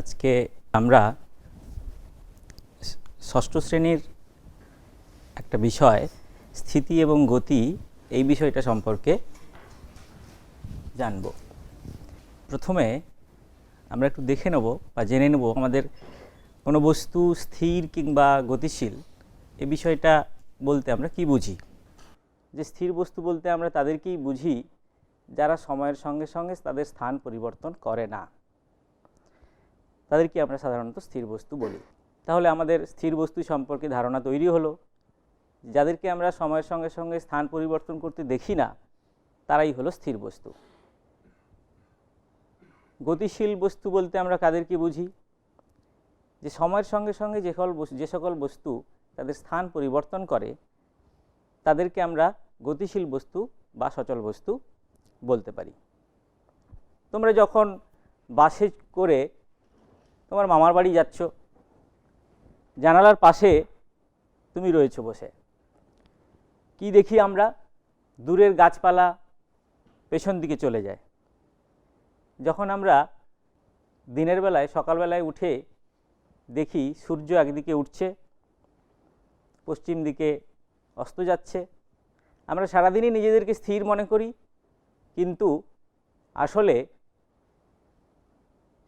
আজকে আমরা ষষ্ঠ শ্রেণির একটা বিষয়, স্থিতি এবং গতি এই বিষয়টা সম্পর্কে জানব। প্রথমে আমরা একটু দেখে নেব বা জেনে নেব আমাদের কোনো বস্তু স্থির কিংবা গতিশীল এ বিষয়টা বলতে আমরা কি বুঝি? যে স্থির বস্তু বলতে আমরা তাদেরকেই বুঝি যারা সময়ের সঙ্গে সঙ্গে তাদের স্থান পরিবর্তন করে না। তাদেরকে আমরা সাধারণত স্থির বস্তু বলি। তাহলে আমাদের স্থির বস্তু সম্পর্কে ধারণা তৈরি হলো। যাদেরকে আমরা সময়ের সঙ্গে সঙ্গে স্থান পরিবর্তন করতে দেখি না, তারাই হলো স্থির বস্তু। গতিশীল বস্তু বলতে আমরা কাদেরকে বুঝি? যে সময়ের সঙ্গে সঙ্গে যে সকল যে সকল বস্তু তাদের স্থান পরিবর্তন করে, তাদেরকে আমরা গতিশীল বস্তু বা সচল বস্তু বলতে পারি। তোমরা যখন বাসে করে তোমার মামার বাড়ি যাচ্ছ। জানালার পাশে তুমি রয়েছো বসে। কি দেখি আমরা? দূরের গাছপালা পেছন দিকে চলে যায়। যখন আমরা দিনের বেলায়, সকালবেলায় উঠে দেখি সূর্য একদিকে উঠছে, পশ্চিম দিকে অস্ত যাচ্ছে। আমরা সারাদিনই নিজেদেরকে স্থির মনে করি, কিন্তু আসলে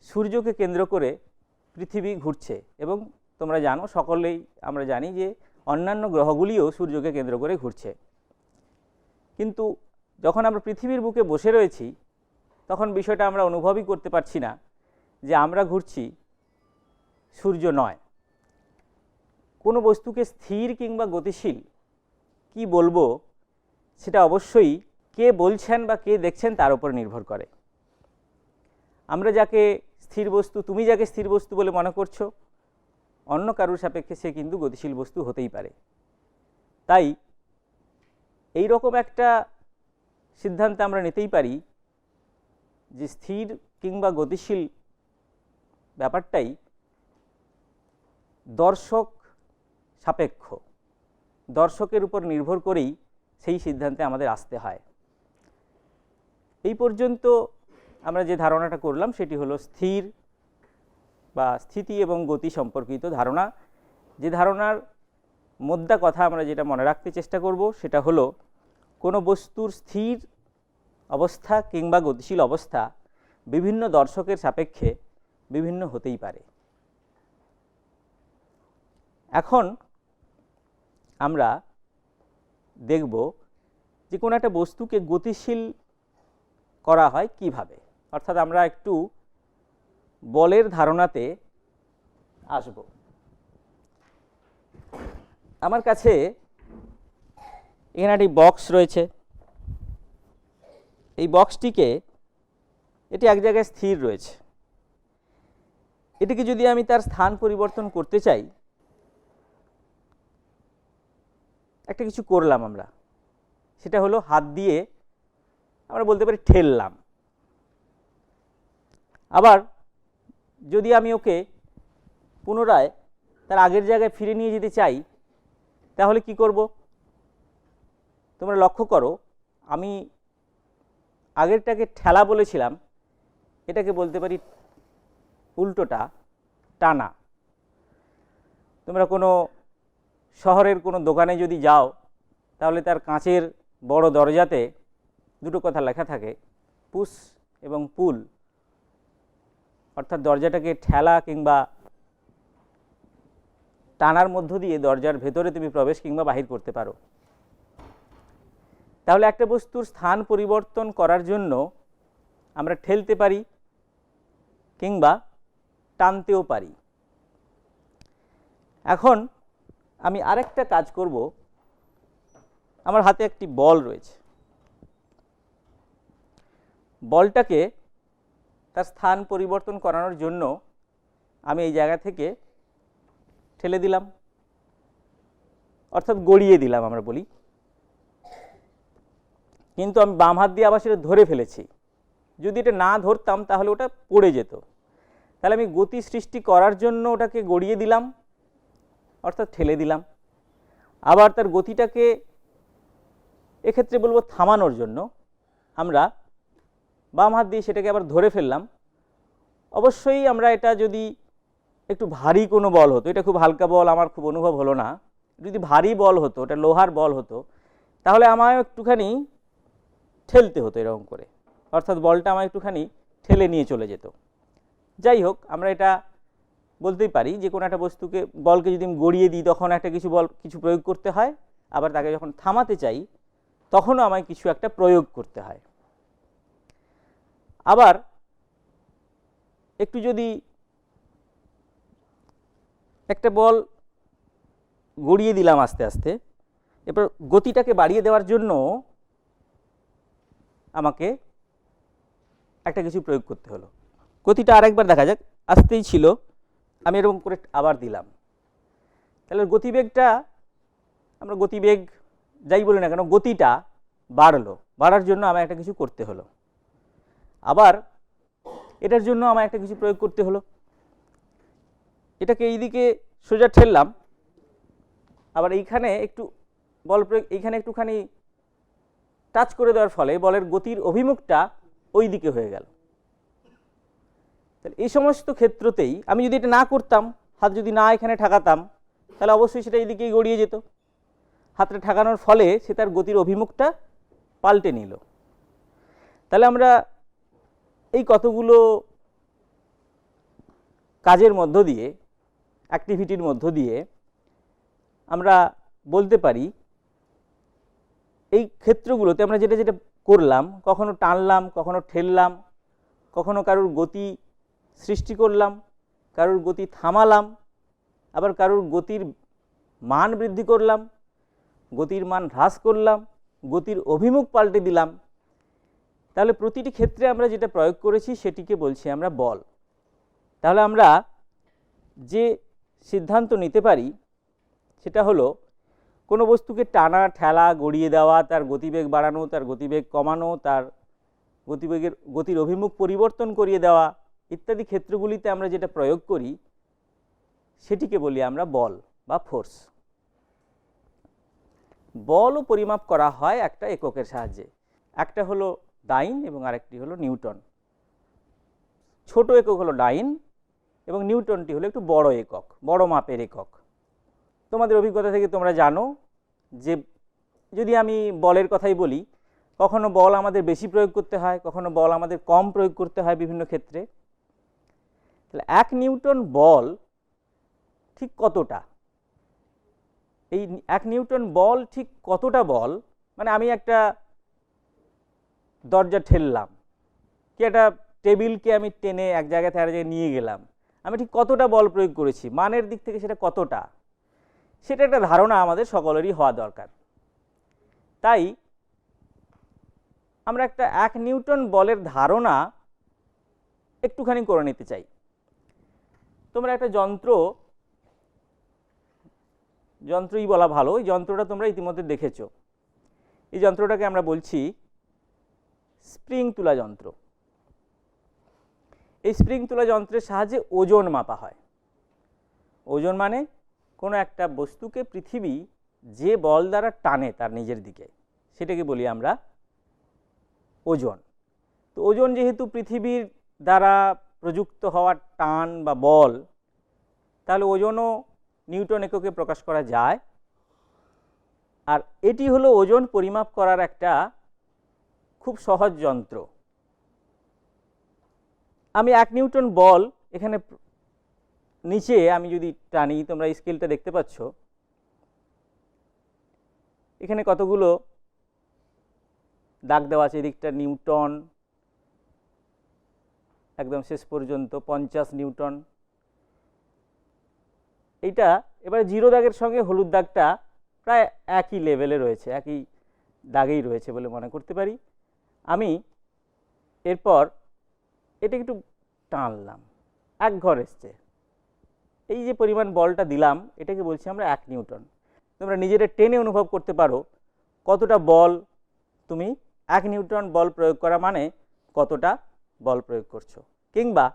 সূর্যকে কেন্দ্র করে পৃথিবী ঘুরছে এবং তোমরা জানো, সকলেই আমরা জানি যে অন্যান্য গ্রহগুলিও সূর্যকে কেন্দ্র করে ঘুরছে। কিন্তু যখন আমরা পৃথিবীর বুকে বসে রয়েছি, তখন বিষয়টা আমরা অনুভবই করতে পারছি না যে আমরা ঘুরছি, সূর্য নয়। কোনো বস্তুকে স্থির কিংবা গতিশীল কি বলব, সেটা অবশ্যই কে বলছেন বা কে দেখছেন তার উপর নির্ভর করে। আমরা যাকে স্থির বস্তু, তুমি যাকে স্থির বস্তু বলে মনে করছ, অন্য কারুর সাপেক্ষে সে কিন্তু গতিশীল বস্তু হতেই পারে। তাই এই রকম একটা সিদ্ধান্ত আমরা নিতেই পারি যে স্থির কিংবা গতিশীল ব্যাপারটাই দর্শক সাপেক্ষ। দর্শকের উপর নির্ভর করেই সেই সিদ্ধান্তে আমাদের আসতে হয়। এই পর্যন্ত আমরা যে ধারণাটা করলাম সেটি হলো স্থির বা স্থিতি এবং গতি সম্পর্কিত ধারণা। যে ধারণার মোদ্দা কথা আমরা যেটা মনে রাখতে চেষ্টা করব সেটা হলো, কোনো বস্তুর স্থির অবস্থা কিংবা গতিশীল অবস্থা বিভিন্ন দর্শকের সাপেক্ষে বিভিন্ন হতেই পারে। এখন আমরা দেখব যে কোনো একটা বস্তুকে গতিশীল করা হয় কীভাবে। অর্থাৎ আমরা একটু বলের ধারণাতে আসব। আমার কাছে এখানে একটি বক্স রয়েছে। এই বক্সটিকে এটি এক জায়গায় স্থির রয়েছে। এটিকে যদি আমি তার স্থান পরিবর্তন করতে চাই, একটা কিছু করলাম আমরা। সেটা হলো হাত দিয়ে আমরা বলতে পারি ঠেললাম। আবার যদি আমি ওকে পুনরায় তার আগের জায়গায় ফিরে নিয়ে যেতে চাই, তাহলে কি করব? তোমরা লক্ষ্য করো, আমি আগেরটাকে ঠেলা বলেছিলাম, এটাকে বলতে পারি উল্টোটা টানা। তোমরা কোনো শহরের কোনো দোকানে যদি যাও, তাহলে তার কাঁচের বড় দরজাতে দুটো কথা লেখা থাকে পুশ এবং পুল। অর্থাৎ দরজাটাকে ঠেলা কিংবা টানার মধ্য দিয়ে দরজার ভেতরে তুমি প্রবেশ কিংবা বাহির করতে পারো। তাহলে একটা বস্তুর স্থান পরিবর্তন করার জন্য আমরা ঠেলতে পারি কিংবা টানতেও পারি। এখন আমি আরেকটা কাজ করব। আমার হাতে একটি বল রয়েছে। বলটাকে তার স্থান পরিবর্তন করানোর জন্য আমি এই জায়গা থেকে ঠেলে দিলাম। অর্থাৎ গড়িয়ে দিলাম আমরা বলি। কিন্তু আমি বাম হাত দিয়ে আবার সেটা ধরে ফেলেছি। যদি এটা না ধরতাম তাহলে ওটা পড়ে যেত। তাহলে আমি গতি সৃষ্টি করার জন্য ওটাকে গড়িয়ে দিলাম, অর্থাৎ ঠেলে দিলাম। আবার তার গতিটাকে এক্ষেত্রে বলব থামানোর জন্য আমরা বাম হাত দিয়ে সেটাকে আবার ধরে ফেললাম। অবশ্যই আমরা এটা যদি একটু ভারী কোনো বল হতো, এটা খুব হালকা বল, আমার খুব অনুভব হলো না। যদি ভারী বল হতো, এটা লোহার বল হতো, তাহলে আমায় একটুখানি ঠেলতে হতো এরকম করে। অর্থাৎ বলটা আমায় একটুখানি ঠেলে নিয়ে চলে যেত। যাই হোক, আমরা এটা বলতেই পারি যে, কোনো একটা বস্তুকে, বলকে যদি গড়িয়ে দিই, তখন একটা কিছু বল, কিছু প্রয়োগ করতে হয়। আবার তাকে যখন থামাতে চাই, তখনও আমায় কিছু একটা প্রয়োগ করতে হয়। আবার একটু যদি একটা বল গড়িয়ে দিলাম আস্তে আস্তে এবার গতিটাকে বাড়িয়ে দেওয়ার জন্য আমাকে একটা কিছু প্রয়োগ করতে হলো। গতিটা আরেকবার দেখা যাক, আসতেই ছিল, আমি এরকম করে আবার দিলাম। তাহলে গতিবেগটা, আমরা গতিবেগ যাই বলি না কেন, গতিটা বাড়লো, বাড়ার জন্য আমায় একটা কিছু করতে হলো। আবার এটার জন্য আমায় একটা কিছু প্রয়োগ করতে হলো। এটাকে এইদিকে সোজা ঠেললাম। আবার এইখানে একটু বল প্রয়োগ, এইখানে একটুখানি টাচ করে দেওয়ার ফলে বলের গতির অভিমুখটা ওই দিকে হয়ে গেল। তাহলে এই সমস্ত ক্ষেত্রতেই আমি যদি এটা না করতাম, হাত যদি না এখানে ঠাকাতাম, তাহলে অবশ্যই সেটা এইদিকেই গড়িয়ে যেত। হাতটা ঠাকানোর ফলে সে তার গতির অভিমুখটা পাল্টে নিল। তাহলে আমরা এই কতগুলো কাজের মধ্য দিয়ে অ্যাক্টিভিটির মধ্য দিয়ে আমরা বলতে পারি, এই ক্ষেত্রগুলোতে আমরা যেটা যেটা করলাম, কখনো টানলাম, কখনো ঠেললাম, কখনো কারোর গতি সৃষ্টি করলাম, কারোর গতি থামালাম, আবার কারোর গতির মান বৃদ্ধি করলাম, গতির মান হ্রাস করলাম, গতির অভিমুখ পাল্টে দিলাম তাহলে প্রতিটি ক্ষেত্রে আমরা যেটা প্রয়োগ করেছি সেটিকে বলছি আমরা বল। তাহলে আমরা যে সিদ্ধান্ত নিতে পারি সেটা হলো কোনো বস্তুকে টানা, ঠেলা, গড়িয়ে দেওয়া, তার গতিবেগ বাড়ানো, তার গতিবেগ কমানো, তার গতিবেগের গতির অভিমুখ পরিবর্তন করিয়ে দেওয়া ইত্যাদি ক্ষেত্রগুলিতে আমরা যেটা প্রয়োগ করি সেটিকে বলি আমরা বল বা ফোর্স। বলও পরিমাপ করা হয় একটা এককের সাহায্যে। একটা হলো ডাইন এবং আরেকটি হলো নিউটন। ছোট একক হলো ডাইন এবং নিউটনটি হলো একটু বড় একক, বড় মাপের একক। তোমাদের অভিজ্ঞতা থেকে তোমরা জানো যে যদি আমি বলের কথাই বলি, কখনো বল আমাদের বেশি প্রয়োগ করতে হয়, কখনো বল আমাদের কম প্রয়োগ করতে হয় বিভিন্ন ক্ষেত্রে। তাহলে এক নিউটন বল ঠিক কতটা? এই এক নিউটন বল ঠিক কতটা বল? মানে আমি একটা দরজা ঠেললাম। কি একটা টেবিলকে আমি টেনে এক জায়গা থেকে জায়গায় নিয়ে গেলাম। আমি ঠিক কতটা বল প্রয়োগ করেছি, মানের দিক থেকে সেটা কতটা, সেটা একটা ধারণা আমাদের সকলেরই হওয়া দরকার। তাই আমরা একটা এক নিউটন বলের ধারণা একটুখানি করে নিতে চাই। তোমরা একটা যন্ত্র, যন্ত্রই বলা ভালো, ওই যন্ত্রটা তোমরা ইতিমধ্যে দেখেছ। এই যন্ত্রটাকে আমরা বলছি স্প্রিং তুলা যন্ত্র। এই স্প্রিং তুলা যন্ত্রের সাহায্যে ওজন মাপা হয়। ওজন মানে কোনো একটা বস্তুকে পৃথিবী যে বল দ্বারা টানে তার নিজের দিকে, সেটাকে বলি আমরা ওজন। তো ওজন যেহেতু পৃথিবীর দ্বারা প্রযুক্ত হওয়ার টান বা বল, তাহলে ওজনও নিউটন এককে প্রকাশ করা যায়। আর এটি হলো ওজন পরিমাপ করার একটা খুব সহজ যন্ত্র। আমি এক নিউটন বল এখানে নিচে আমি যদি টানি, তোমরা স্কেলটা দেখতে পাচ্ছ। এখানে কতগুলো দাগ দেওয়া আছে, এদিকটা নিউটন, একদম শেষ পর্যন্ত পঞ্চাশ নিউটন। এইটা, এবারে জিরো দাগের সঙ্গে হলুদ দাগটা প্রায় একই লেভেলে রয়েছে, একই দাগেই রয়েছে বলে মনে করতে পারি। এরপর এটা একটু টানলাম, এক ঘর এসছে। এই যে পরিমাণ বলটা দিলাম, এটাকে বলছি আমরা এক নিউটন। তোমরা নিজেরা টেনে অনুভব করতে পারো কতটা বল তুমি এক নিউটন বল প্রয়োগ করা মানে কতটা বল প্রয়োগ করছ। কিংবা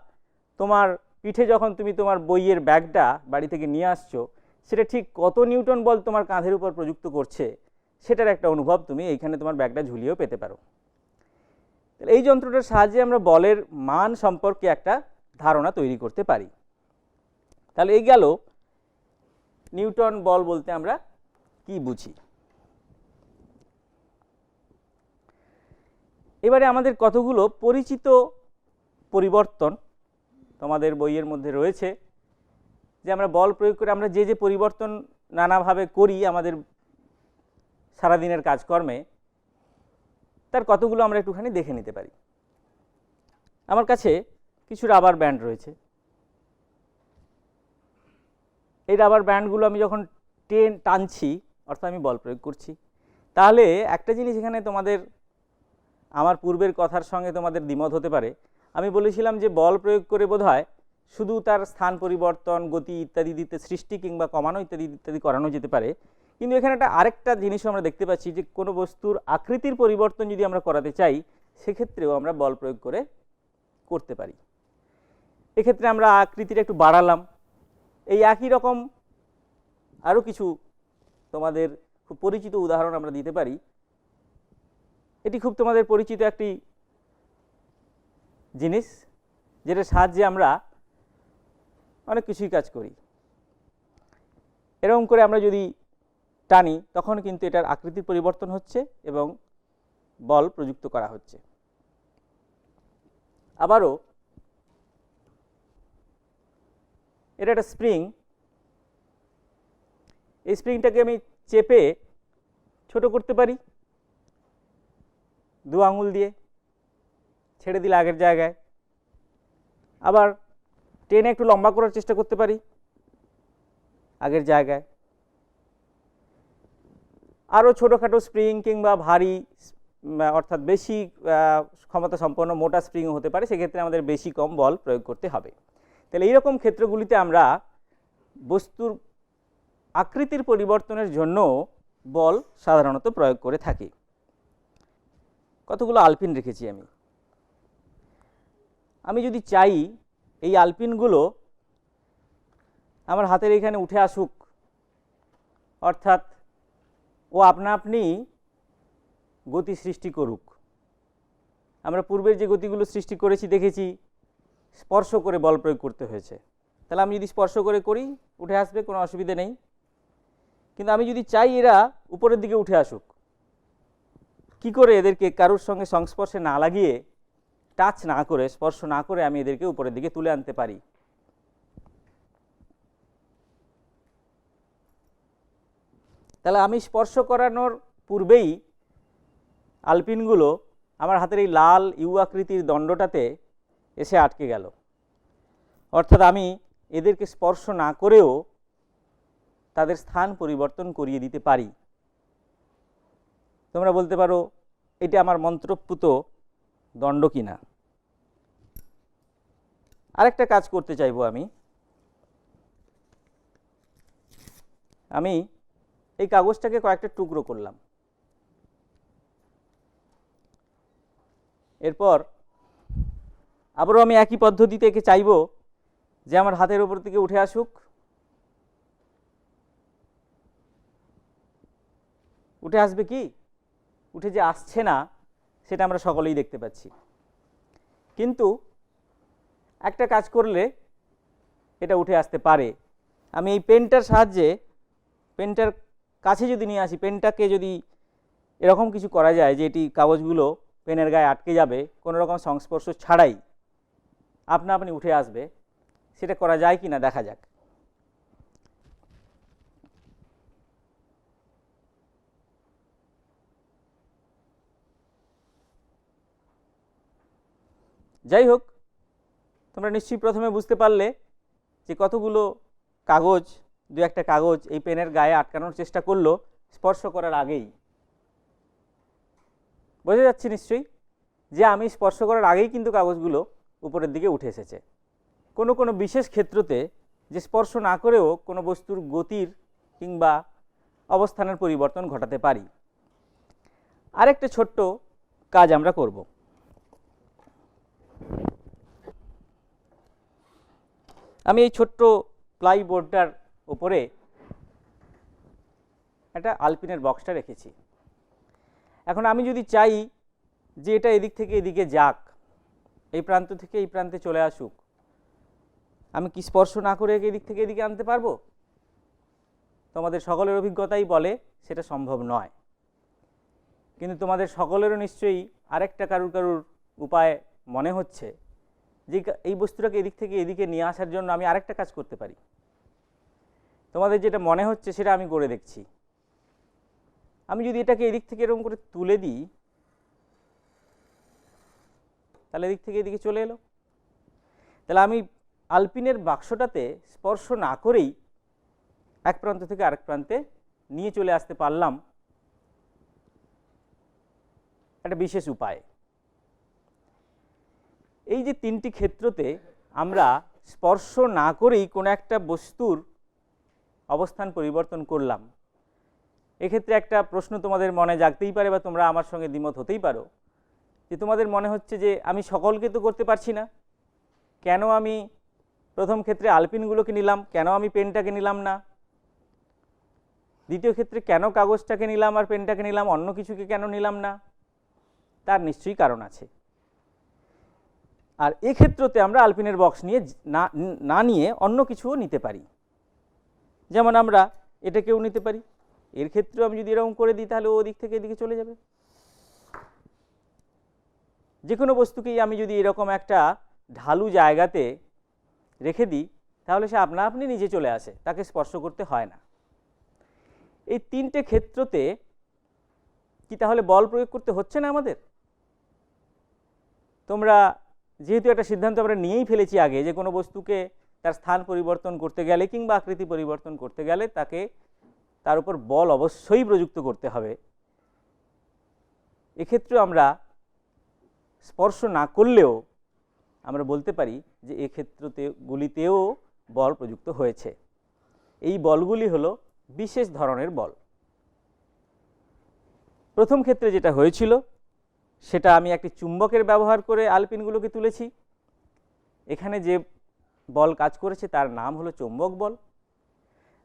তোমার পিঠে যখন তুমি তোমার বইয়ের ব্যাগটা বাড়ি থেকে নিয়ে আসছো, সেটা ঠিক কত নিউটন বল তোমার কাঁধের উপর প্রযুক্ত করছে, সেটার একটা অনুভব তুমি এইখানে তোমার ব্যাগটা ঝুলিয়েও পেতে পারো। এই যন্ত্রটার সাহায্যে আমরা বলের মান সম্পর্কে একটা ধারণা তৈরি করতে পারি। তাহলে এই গেল নিউটন বল বলতে আমরা কি বুঝি? এবারে আমাদের কতগুলো পরিচিত পরিবর্তন তোমাদের বইয়ের মধ্যে রয়েছে, যে আমরা বল প্রয়োগ করে আমরা যে যে পরিবর্তন নানাভাবে করি আমাদের সারাদিনের কাজকর্মে তার কতগুলো আমরা একটুখানি দেখে নিতে পারি। আমার কাছে কিছু রাবার ব্যান্ড রয়েছে। এই রাবার ব্যান্ডগুলো আমি যখন টেন, টানছি, অর্থাৎ আমি বল প্রয়োগ করছি, তাহলে একটা জিনিস এখানে তোমাদের, আমার পূর্বের কথার সঙ্গে তোমাদের দ্বিমত হতে পারে। আমি বলেছিলাম যে বল প্রয়োগ করে বোধ শুধু তার স্থান পরিবর্তন, গতি ইত্যাদি দিতে সৃষ্টি কিংবা কমানো ইত্যাদি ইত্যাদি করানো যেতে পারে। কিন্তু এখানে একটা আরেকটা জিনিসও আমরা দেখতে পাচ্ছি যে কোনো বস্তুর আকৃতির পরিবর্তন যদি আমরা করাতে চাই, সেক্ষেত্রেও আমরা বল প্রয়োগ করে করতে পারি। এক্ষেত্রে আমরা আকৃতিটা একটু বাড়ালাম। এই একই রকম আরও কিছু তোমাদের খুব পরিচিত উদাহরণ আমরা দিতে পারি। এটি খুব তোমাদের পরিচিত একটি জিনিস, যেটার সাহায্যে আমরা অনেক কিছুই কাজ করি। এরকম করে আমরা যদি টানি, তখন কিন্তু এটার আকৃতির পরিবর্তন হচ্ছে এবং বল প্রযুক্ত করা হচ্ছে। আবারও এটা একটা স্প্রিং। এই স্প্রিংটাকে আমি চেপে ছোট করতে পারি। দু আঙুল দিয়ে ছেড়ে দিলে আগের জায়গায়। আবার টেনে একটু লম্বা করার চেষ্টা করতে পারি। আগের জায়গায়। আরও ছোটোখাটো স্প্রিং কিংবা ভারী অর্থাৎ বেশি ক্ষমতা সম্পন্ন মোটা স্প্রিংও হতে পারে, সেক্ষেত্রে আমাদের বেশি কম বল প্রয়োগ করতে হবে। তাহলে এইরকম ক্ষেত্রগুলিতে আমরা বস্তুর আকৃতির পরিবর্তনের জন্য বল সাধারণত প্রয়োগ করে থাকি। কতগুলো আলপিন রেখেছি আমি? আমি যদি চাই এই আলপিনগুলো আমার হাতের এখানে উঠে আসুক, অর্থাৎ ও আপনা আপনি গতি সৃষ্টি করুক। আমরা পূর্বের যে গতিগুলো সৃষ্টি করেছি, দেখেছি, স্পর্শ করে বল প্রয়োগ করতে হয়েছে। তাহলে আমি যদি স্পর্শ করে করি, উঠে আসবে, কোনো অসুবিধে নেই। কিন্তু আমি যদি চাই এরা উপরের দিকে উঠে আসুক, কি করে এদেরকে কারোর সঙ্গে সংস্পর্শে না লাগিয়ে, টাচ না করে, স্পর্শ না করে আমি এদেরকে উপরের দিকে তুলে আনতে পারি? তাহলে আমি স্পর্শ করানোর পূর্বেই আলপিনগুলো আমার হাতের এই লাল ইউ আকৃতির দণ্ডটাতে এসে আটকে গেল। অর্থাৎ আমি এদেরকে স্পর্শ না করেও তাদের স্থান পরিবর্তন করিয়ে দিতে পারি। তোমরা বলতে পারো, এটা আমার মন্ত্রপুত দণ্ড কিনা? আরেকটা কাজ করতে চাইব আমি। আমি এই কাগজটাকে কয়েকটা টুকরো করলাম। এরপর আবারও আমি একই পদ্ধতিতে একে চাইব যে আমার হাতের উপর থেকে উঠে আসুক। উঠে আসবে কি? উঠে যে আসছে না, সেটা আমরা সকলেই দেখতে পাচ্ছি। কিন্তু একটা কাজ করলে এটা উঠে আসতে পারে। আমি এই পেনটার সাহায্যে, পেনটার কাছে যদি নিয়ে আসি, পেনটাকে যদি এরকম কিছু করা যায় যে এটি কাগজগুলো পেনের গায়ে আটকে যাবে, কোনো রকম সংস্পর্শ ছাড়াই আপনা আপনি উঠে আসবে, সেটা করা যায় কি না দেখা যাক। যাই হোক, তোমরা নিশ্চয়ই প্রথমে বুঝতে পারলে যে কতগুলো কাগজ দু একটা কাগজ এই পেনের গায়ে আটকানোর চেষ্টা করল, স্পর্শ করার আগেই। বোঝা যাচ্ছে নিশ্চয়ই যে আমি স্পর্শ করার আগেই কিন্তু কাগজগুলো উপরের দিকে উঠে এসেছে। কোনো কোনো বিশেষ ক্ষেত্রতে যে স্পর্শ না করেও কোনো বস্তুর গতির কিংবা অবস্থানের পরিবর্তন ঘটাতে পারি। আরেকটা ছোট্ট কাজ আমরা করব। আমি এই ছোট্ট প্লাই বোর্ডটার উপরে একটা আলপিনের বক্সটা রেখেছি। এখন আমি যদি চাই যে এটা এদিক থেকে এদিকে যাক, এই প্রান্ত থেকে এই প্রান্তে চলে আসুক, আমি কি স্পর্শ না করে এদিক থেকে এদিকে আনতে পারব? তোমাদের সকলের অভিজ্ঞতাই বলে সেটা সম্ভব নয়। কিন্তু তোমাদের সকলেরও নিশ্চয়ই আরেকটা কারুর কারুর উপায় মনে হচ্ছে যে এই বস্তুটাকে এদিক থেকে এদিকে নিয়ে আসার জন্য আমি আরেকটা কাজ করতে পারি। তোমাদের যেটা মনে হচ্ছে সেটা আমি করে দেখছি। আমি যদি এটাকে এদিক থেকে এরকম করে তুলে দিই, তাহলে এদিক থেকে এদিকে চলে এলো। তাহলে আমি আলপিনের বাক্সটাতে স্পর্শ না করেই এক প্রান্ত থেকে আরেক প্রান্তে নিয়ে চলে আসতে পারলাম। একটা বিশেষ উপায়। এই যে তিনটি ক্ষেত্রতে আমরা স্পর্শ না করেই কোনো একটা বস্তুর অবস্থান পরিবর্তন করলাম। এক্ষেত্রে একটা প্রশ্ন তোমাদের মনে জাগতেই পারে বা তোমরা আমার সঙ্গে দ্বিমত হতেই পারো যে তোমাদের মনে হচ্ছে যে আমি সকলকে তো করতে পারছি না। কেন আমি প্রথম ক্ষেত্রে আলপিনগুলোকে নিলাম? কেন আমি পেনটাকে নিলাম না? দ্বিতীয় ক্ষেত্রে কেন কাগজটাকে নিলাম আর পেনটাকে নিলাম? অন্য কিছুকে কেন নিলাম না? তার নিশ্চয়ই কারণ আছে। আর এক্ষেত্রতে আমরা আলপিনের বক্স নিয়ে না না নিয়ে অন্য কিছুও নিতে পারি। যেমন আমরা এটাকেও নিতে পারি। এর ক্ষেত্রেও আমি যদি এরকম করে দিই, তাহলে ও দিক থেকে এদিকে চলে যাবে। যে কোনো বস্তুকেই আমি যদি এরকম একটা ঢালু জায়গাতে রেখে দিই, তাহলে সে আপনা আপনি নিচে চলে আসে, তাকে স্পর্শ করতে হয় না। এই তিনটে ক্ষেত্রতে কি তাহলে বল প্রয়োগ করতে হচ্ছে না আমাদের? তোমরা যেহেতু একটা সিদ্ধান্ত আমরা নিয়েই ফেলেছি আগে যে কোনো বস্তুকে তার স্থান পরিবর্তন করতে গেলে কিংবা আকৃতি পরিবর্তন করতে গেলে তাকে তার উপর বল অবশ্যই প্রযুক্ত করতে হবে। এক্ষেত্রে আমরা স্পর্শ না করলেও আমরা বলতে পারি যে এক্ষেত্রতে গুলিতেও বল প্রযুক্ত হয়েছে। এই বলগুলি হলো বিশেষ ধরনের বল। প্রথম ক্ষেত্রে যেটা হয়েছিল, সেটা আমি একটি চুম্বকের ব্যবহার করে আলপিনগুলোকে তুলেছি। এখানে যে বল কাজ করেছে, তার নাম হলো চৌম্বক বল।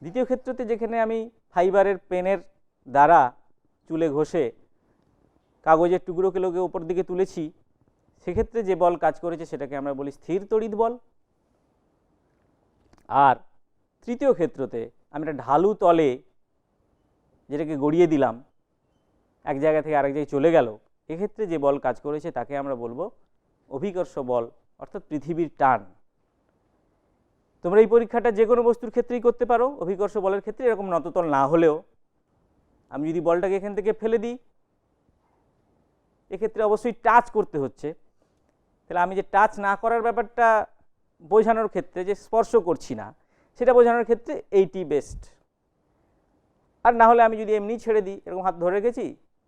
দ্বিতীয় ক্ষেত্রতে যেখানে আমি ফাইবারের পেনের দ্বারা চুলে ঘষে কাগজের টুকরোকে লোকে ওপর দিকে তুলেছি, সেক্ষেত্রে যে বল কাজ করেছে সেটাকে আমরা বলি স্থির তড়িৎ বল। আর তৃতীয় ক্ষেত্রতে আমি একটা ঢালু তলে যেটাকে গড়িয়ে দিলাম, এক জায়গা থেকে আরেক জায়গায় চলে গেল, এক্ষেত্রে যে বল কাজ করেছে তাকে আমরা বলব অভিকর্ষ বল, অর্থাৎ পৃথিবীর টান। তোমরা এই পরীক্ষাটা যে কোনো বস্তুর ক্ষেত্রেই করতে পারো। অভিকর্ষ বলের ক্ষেত্রে এরকম নততল না হলেও। আমি যদি বলটাকে এখান থেকে ফেলে দিই, এক্ষেত্রে অবশ্যই টাচ করতে হচ্ছে। তাহলে আমি যে টাচ না করার ব্যাপারটা বোঝানোর ক্ষেত্রে, যে স্পর্শ করছি না, সেটা বোঝানোর ক্ষেত্রে এইটি বেস্ট। আর না হলে আমি যদি এমনি ছেড়ে দিই, এরকম হাত ধরে রেখেছি,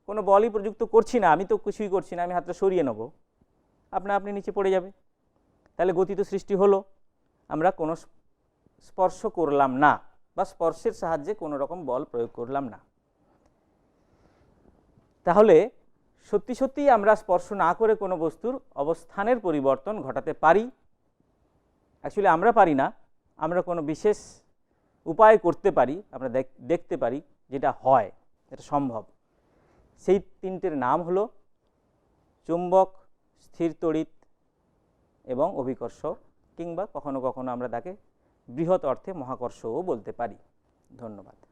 কোনো বলই প্রযুক্ত করছি না, আমি তো কিছুই করছি না, আমি হাতটা সরিয়ে নেব। আপনা আপনি নিচে পড়ে যাবে। তাহলে গতি তো সৃষ্টি হলো। আমরা কোনো স্পর্শ করলাম না বা স্পর্শের সাহায্যে কোনো রকম বল প্রয়োগ করলাম না। তাহলে সত্যি সত্যিই আমরা স্পর্শ না করে কোনো বস্তুর অবস্থানের পরিবর্তন ঘটাতে পারি? অ্যাকচুয়ালি আমরা পারি না। আমরা কোনো বিশেষ উপায় করতে পারি, আমরা দেখ- দেখতে পারি যেটা হয় এটা সম্ভব। সেই তিনটের নাম হলো চুম্বক, স্থির তড়িৎ এবং অভিকর্ষ কিংবা কখনো কখনো আমরা তাকে বৃহৎ অর্থে মহাকর্ষও বলতে পারি। ধন্যবাদ।